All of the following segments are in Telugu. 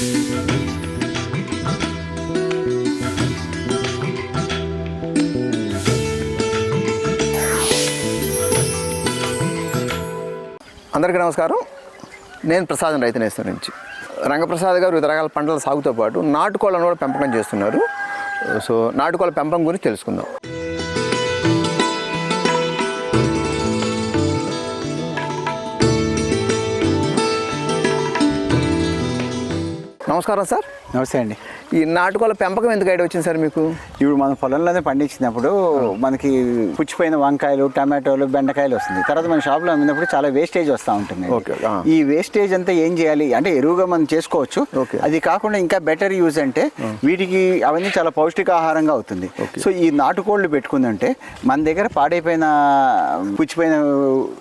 అందరికీ నమస్కారం. నేను ప్రసాదం రైతు నేస్తం నుంచి. రంగప్రసాద్ గారు వివిధ రకాల పంటల సాగుతో పాటు నాటుకోళ్ళను కూడా పెంపకం చేస్తున్నారు. సో నాటుకోళ్ళ పెంపకం గురించి తెలుసుకుందాం. నమస్కారం సార్. నమస్తే అండి. ఈ నాటుకోళ్ళ పెంపకం ఎందుకు ఐడియా వచ్చింది సార్ మీకు? ఇప్పుడు మనం పొలంలోనే పండించినప్పుడు మనకి పుచ్చిపోయిన వంకాయలు టమాటోలు బెండకాయలు వస్తుంది తర్వాత మన షాప్లో అమ్మినప్పుడు చాలా వేస్టేజ్ వస్తూ ఉంటుంది. ఓకే, ఆ. ఈ వేస్టేజ్ అంతా ఏం చేయాలి? అంటే ఎరువుగా మనం చేసుకోవచ్చు. ఓకే. అది కాకుండా ఇంకా బెటర్ యూజ్ అంటే వీటికి అవన్నీ చాలా పౌష్టికాహారంగా అవుతుంది. సో ఈ నాటుకోళ్ళు పెట్టుకుందంటే మన దగ్గర పాడైపోయిన పుచ్చిపోయిన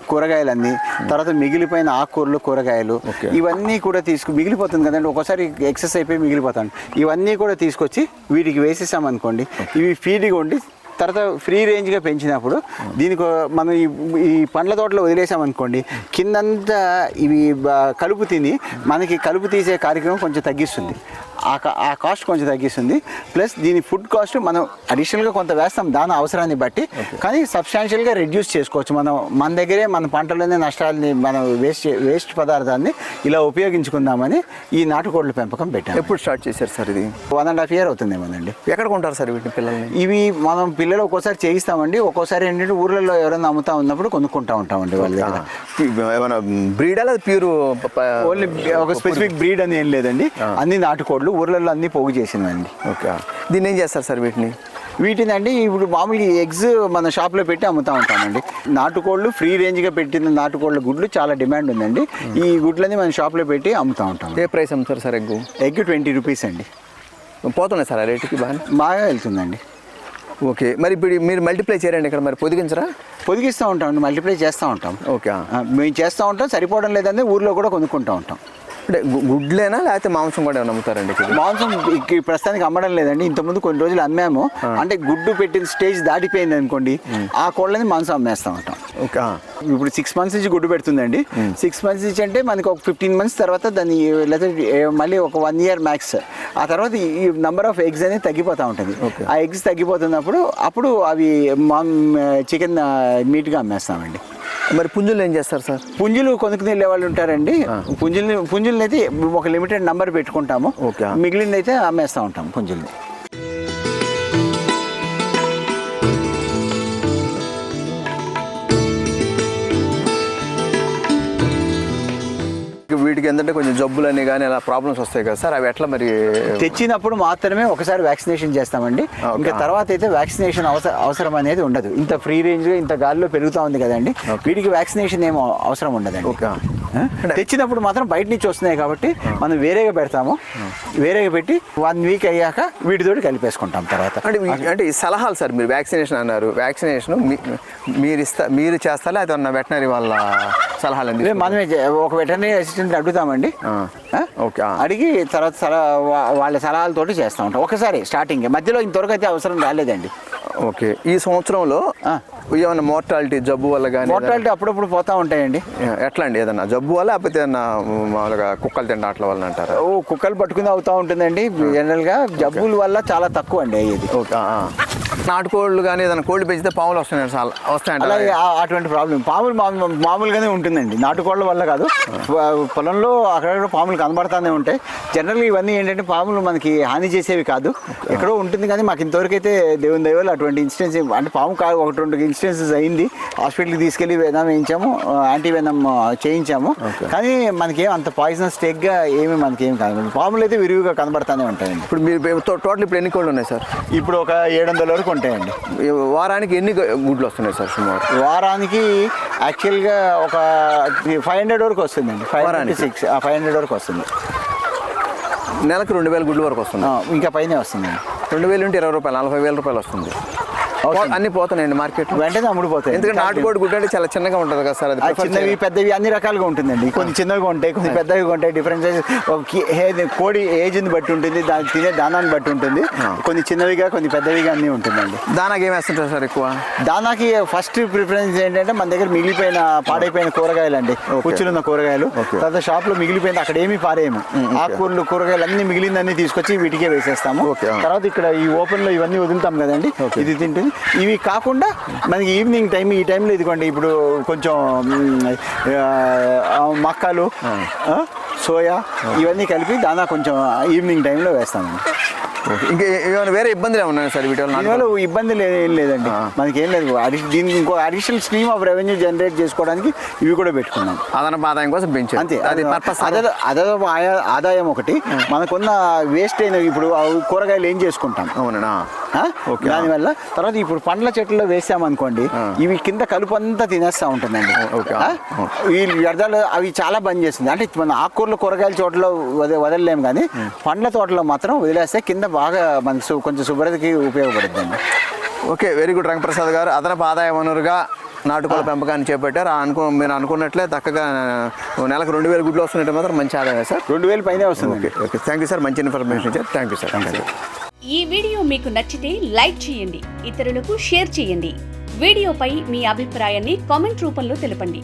కూరగాయలన్నీ తర్వాత మిగిలిపోయిన ఆకుకూరలు కూరగాయలు. ఇవన్నీ కూడా తీసుకు మిగిలిపోతుంది కదండి. ఒక్కోసారి ఎక్సెస్ అయిపోయి మిగిలిపోతాను ఇవన్నీ కూడా తీసుకొచ్చి వీటికి వేసేసామనుకోండి ఇవి ఫీడ్గా ఉండి తర్వాత ఫ్రీ రేంజ్గా పెంచినప్పుడు దీనికి మనం ఈ ఈ పండ్ల తోటలో వదిలేసామనుకోండి కిందంతా ఇవి కలుపు తిని మనకి కలుపు తీసే కార్యక్రమం కొంచెం తగ్గిస్తుంది. ఆ కాస్ట్ కొంచెం తగ్గిస్తుంది. ప్లస్ దీని ఫుడ్ కాస్ట్ మనం అడిషనల్గా కొంత వేస్తాం దాని అవసరాన్ని బట్టి. కానీ సబ్స్టాన్షియల్గా రెడ్యూస్ చేసుకోవచ్చు. మనం మన దగ్గరే మన పంటలోనే నష్టాలని మనం వేస్ట్ వేస్ట్ పదార్థాన్ని ఇలా ఉపయోగించుకుందామని ఈ నాటుకోడ్ల పెంపకం పెట్టాం. ఎప్పుడు స్టార్ట్ చేశారు సార్ ఇది? వన్ అండ్ హాఫ్ ఇయర్ అవుతుందేమోనండి ఎక్కడ కొంటారు సార్ వీటిని పిల్లల్ని? ఇవి మనం పిల్లలు ఒక్కోసారి చేయిస్తామండి. ఒక్కోసారి ఏంటంటే ఊర్లలో ఎవరైనా అమ్ముతా ఉన్నప్పుడు కొనుక్కుంటా ఉంటామండి వాళ్ళ దగ్గర. బ్రీడా లేదా ప్యూర్ ఓన్లీ ఒక స్పెసిఫిక్ బ్రీడ్ అని ఏం లేదండి. అన్ని నాటుకోడ్లు ఊర్లలో అన్ని పోగు చేసినవండి ఓకే. దీన్ని ఏం చేస్తారు సార్ వీటిని? వీటిని అండి ఇప్పుడు మామూలుగా ఎగ్స్ మన షాప్లో పెట్టి అమ్ముతా ఉంటామండి. నాటుకోళ్ళు ఫ్రీ రేంజ్గా పెట్టిన నాటుకోళ్ళ గుడ్లు చాలా డిమాండ్ ఉందండి. ఈ గుడ్లని మన షాప్లో పెట్టి అమ్ముతా ఉంటాం. ఏ ప్రైస్ అమ్ముతారు sir egg? Egg twenty rupees అండి. పోతున్నాయి సార్ ఆ రేటుకి బాగా బాగా వెళ్తుందండి. ఓకే. మరి ఇప్పుడు మీరు మల్టిప్లై చేయండి ఇక్కడ మరి పొదిగించరా? పొదిగిస్తూ ఉంటాం మల్టిప్లై చేస్తూ ఉంటాం. ఓకే. మేము చేస్తూ ఉంటాం సరిపోవడం లేదంటే ఊర్లో కూడా కొనుక్కుంటూ ఉంటాం. అంటే గుడ్లేనా లేకపోతే మాంసం కూడా ఇక్కడ? మాంసం ప్రస్తుతానికి అమ్మడం లేదండి. ఇంతకుముందు కొన్ని రోజులు అమ్మాము. అంటే గుడ్డు పెట్టిన స్టేజ్ దాటిపోయింది అనుకోండి ఆ కోళ్ళని మాంసం అమ్మేస్తూ ఆ. ఇప్పుడు సిక్స్ మంత్స్ నుంచి గుడ్డు పెడుతుందండి. సిక్స్ మంత్స్ నుంచి అంటే మనకి ఒక ఫిఫ్టీన్ మంత్స్ తర్వాత దాన్ని లేదా మళ్ళీ ఒక వన్ ఇయర్ మ్యాక్స్. ఆ తర్వాత ఈ నంబర్ ఆఫ్ ఎగ్స్ అనేది తగ్గిపోతూ ఉంటుంది. ఆ ఎగ్స్ తగ్గిపోతున్నప్పుడు అప్పుడు అవి చికెన్ మీట్గా అమ్మేస్తామండి. మరి పుంజులు ఏం చేస్తారు సార్? పుంజులు కొనుక్కుని వెళ్ళే వాళ్ళు ఉంటారండి. పుంజుల్ని పుంజుల్ని అయితే ఒక లిమిటెడ్ నంబర్ పెట్టుకుంటాము. మిగిలింది అయితే అమ్మేస్తూ ఉంటాం పుంజుల్ని. ఏంటంటే కొంచెం జబ్బులని కానీ అలా ప్రాబ్లమ్స్ వస్తాయి కదా సార్ అవి ఎట్లా మరి తెచ్చినప్పుడు మాత్రమే ఒకసారి వ్యాక్సినేషన్ చేస్తామండి. ఇంకా తర్వాత అయితే వ్యాక్సినేషన్ అవసరం అనేది ఉండదు. ఇంత ఫ్రీ రేంజ్ ఇంత గాలిలో పెరుగుతా ఉంది కదండి. వీటికి వ్యాక్సినేషన్ ఏమో అవసరం ఉండదండి? తెచ్చినప్పుడు మాత్రం బయట నుంచి వస్తున్నాయి కాబట్టి మనం వేరేగా పెడతాము. వేరేగా పెట్టి వన్ వీక్ అయ్యాక వీటితోటి కలిపేసుకుంటాం తర్వాత. అంటే అంటే సలహాలు సార్ మీరు వ్యాక్సినేషన్ అన్నారు. వ్యాక్సినేషన్ మీరు ఇస్తా మీరు చేస్తారా? అది ఉన్న వెటనరీ వాళ్ళ సలహాలు ఇవే మనమే ఒక వెటర్నరీ అసిస్టెంట్ అడుగుతామండి? ఓకే. అడిగి తర్వాత వాళ్ళ సలహాలతోటి చేస్తూ ఉంటాం. ఒకసారి స్టార్టింగ్ మధ్యలో ఇంతవరకు అయితే అవసరం రాలేదండి. ఓకే. ఈ సంవత్సరంలో. ఏమైనా మోర్టాలిటీ జబ్బు వల్ల కానీ మోర్టాలిటీ అప్పుడప్పుడు పోతా ఉంటాయండి. ఎట్లా అండి ఏదన్నా జబ్బు వల్ల లేకపోతే ఏదన్నా మామూలుగా కుక్కలు తిండాట్ల వల్ల అంటారా? ఓ కుక్కలు పట్టుకుని అవుతా ఉంటుందండి. జనరల్గా జబ్బుల వల్ల చాలా తక్కువ అండి అయ్యేది. ఓకే. నాటుకోళ్ళు కానీ ఏదైనా కోళ్ళు పెంచితే పాములు వస్తున్నాయి సార్ వస్తాయంట. అలాగే అటువంటి ప్రాబ్లం పాములు మామూలు- మామూలుగానే ఉంటుందండి. నాటుకోళ్ళ వల్ల కాదు. పొలంలో అక్కడక్కడ పాములు కనబడతానే ఉంటాయి. జనరల్గా ఇవన్నీ ఏంటంటే పాములు మనకి హాని చేసేవి కాదు. ఎక్కడో ఉంటుంది కానీ మాకు ఇంతవరకు అయితే దేవుని దైవాలు అటువంటి ఇన్సిడెన్స్ అంటే పాము కాదు ఒకటి రెండు ఇన్సిడెన్సెస్ అయింది. హాస్పిటల్కి తీసుకెళ్ళి వెనం వేయించాము యాంటీ వెనం చేయించాము. కానీ మనకేం అంత పాయిజనస్ స్టేక్గా ఏమి మనకేం కాదు. పాములు అయితే విరివిగా కనబడతానే ఉంటాయండి. ఇప్పుడు మీరు టోటల్ ఇప్పుడు ఎన్ని కోళ్ళు ఉన్నాయి సార్? ఇప్పుడు ఒక ఏడు వందల వరకు ఉంటాయండి ఈ వారానికి ఎన్ని గుడ్లు వస్తున్నాయి సార్ సుమారు? వారానికి యాక్చువల్గా ఒక ఫైవ్ హండ్రెడ్ వరకు వస్తుందండి. Five hundred? Six five hundred వరకు వస్తుంది. నెలకు రెండు వేల గుడ్ల వరకు వస్తుంది. ఇంకా పైనే వస్తుందండి. రెండు వేలు ఉంటే ఇరవై రూపాయలు నలభై వేల రూపాయలు వస్తుంది. అన్ని పోతున్నాయండి మార్కెట్ వెంటనే అమ్ముడుపోతాయి ఎందుకంటే నాటుకోడి గుడ్డు అంటే చాలా చిన్నగా ఉంటుంది కదా సార్ అది చిన్నవి. పెద్దవి అన్ని రకాలుగా ఉంటుందండి. కొన్ని చిన్నవి ఉంటాయి కొన్ని పెద్దవి ఉంటాయి డిఫరెంట్ కోడి ఏజ్ని బట్టి ఉంటుంది దాని తినే దానాన్ని బట్టి ఉంటుంది. కొన్ని చిన్నవిగా కొన్ని పెద్దవిగా అన్నీ ఉంటుందండి. దానాకి ఏం వేస్తుంటారు సార్ ఎక్కువ? దానాకి ఫస్ట్ ప్రిఫరెన్స్ ఏంటంటే మన దగ్గర మిగిలిపోయిన పాడైపోయిన కూరగాయలు అండి పుచ్చులున్న కూరగాయలు. తర్వాత షాప్లో మిగిలిపోయింది అక్కడ ఏమీ పారేయము ఆకుకూరలు కూరగాయలు అన్ని మిగిలిందన్నీ తీసుకొచ్చి వీటికే వేసేస్తాము. తర్వాత ఇక్కడ ఈ ఓపెన్లో ఇవన్నీ వదులుతాం కదండి. ఇది తింటుంది ఇవి కాకుండా మనకి ఈవినింగ్ టైం ఈ టైంలో ఇదిగోండి ఇప్పుడు కొంచెం మక్కలు సోయా ఇవన్నీ కలిపి దానా కొంచెం ఈవినింగ్ టైంలో వేస్తామండి ఓకే. ఇంకా ఏమైనా వేరే ఇబ్బందులు ఏమైనా ఉన్నాయా సార్ వల్ల? ఇబ్బంది లేదు ఏం లేదండి. మనకి ఏం లేదు దీనికి ఇంకో additional stream of revenue generate చేసుకోవడానికి ఇవి కూడా పెట్టుకున్నాం. అదనపు ఆదాయం కోసం పెంచారు. అంతే. అది పర్పస్ అదే అదనపు ఆదాయం ఒకటి. మనకున్న వేస్ట్ అయిన ఇప్పుడు కూరగాయలు ఏం చేసుకుంటాం? అవునా. దానివల్ల తర్వాత ఇప్పుడు పండ్ల చెట్లలో వేసామనుకోండి ఇవి కింద కలుపు అంతా తినేస్తూ ఉంటుందండి? ఈ వ్యర్థాలు అవి చాలా బంద్ చేస్తుంది. అంటే మన ఆకుకూరలు కూరగాయల చోట్ల వద- వదలలేము కానీ పండ్ల తోటలో మాత్రం వదిలేస్తే కింద బాగా మనకి సు- కొంచెం శుభ్రతకి ఉపయోగపడుతుంది. ఓకే వెరీ గుడ్ రంగప్రసాద్ గారు. అదనపు ఆదాయ వనరుగా నాటుకోళ్ళ పెంపకాన్ని చేపట్టారు. అనుకో మీరు అనుకున్నట్లే చక్కగా నెలకు రెండు వేల గుడ్లు వస్తున్నట్టు మాత్రం మంచి ఆదాయం సార్. రెండు వేలు పైనే వస్తుంది okay okay. Thank you sir మంచి ఇన్ఫర్మేషన్ ఇచ్చారు. Thank you sir thank you ఈ వీడియో మీకు నచ్చితే లైక్ చేయండి. ఇతరులకు షేర్ చేయండి. వీడియోపై మీ అభిప్రాయాన్ని కామెంట్ రూపంలో తెలపండి.